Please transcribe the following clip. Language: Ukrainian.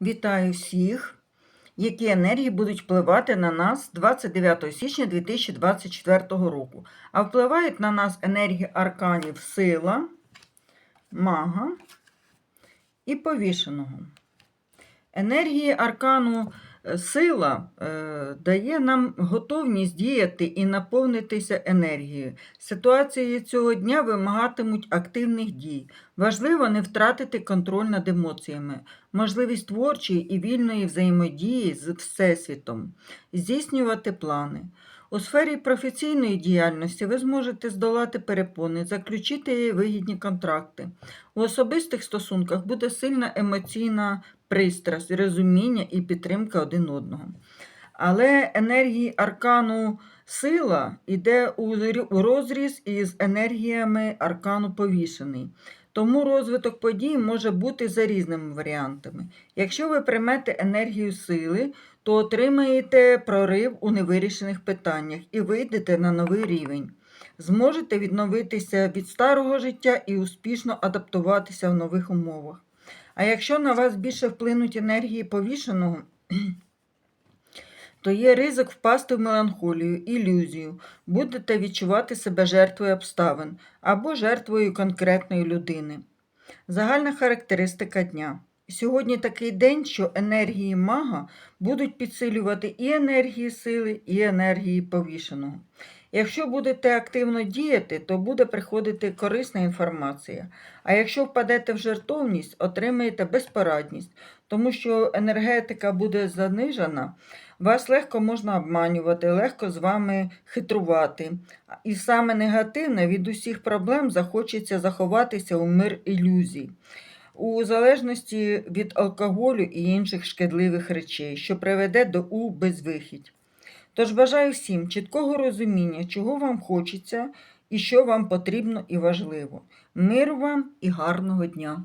Вітаю всіх, які енергії будуть впливати на нас 29 січня 2024 року. А впливають на нас енергії арканів сила, мага і повішеного. Енергії аркану сила е, дає нам готовність діяти і наповнитися енергією. Ситуації цього дня вимагатимуть активних дій. Важливо не втратити контроль над емоціями, можливість творчої і вільної взаємодії з Всесвітом, здійснювати плани. У сфері професійної діяльності ви зможете здолати перепони, заключити вигідні контракти. У особистих стосунках буде сильна емоційна пристрасть, розуміння і підтримка один одного. Але енергії аркану сила йде у зрі- розріз із енергіями аркану повішений. Тому розвиток подій може бути за різними варіантами. Якщо ви приймете енергію сили, то отримаєте прорив у невирішених питаннях і вийдете на новий рівень. Зможете відновитися від старого життя і успішно адаптуватися в нових умовах. А якщо на вас більше вплинуть енергії повішеного, то є ризик впасти в меланхолію, ілюзію, будете відчувати себе жертвою обставин або жертвою конкретної людини. Загальна характеристика дня. Сьогодні такий день, що енергії мага будуть підсилювати і енергії сили, і енергії повішеного. Якщо будете активно діяти, то буде приходити корисна інформація. А якщо впадете в жертовність, отримаєте безпорадність, тому що енергетика буде занижена, вас легко можна обманювати, легко з вами хитрувати. І саме негативне від усіх проблем захочеться заховатися у мир ілюзій. У залежності від алкоголю і інших шкідливих речей, що приведе до у безвихідь. Тож бажаю всім чіткого розуміння, чого вам хочеться і що вам потрібно і важливо. Миру вам і гарного дня!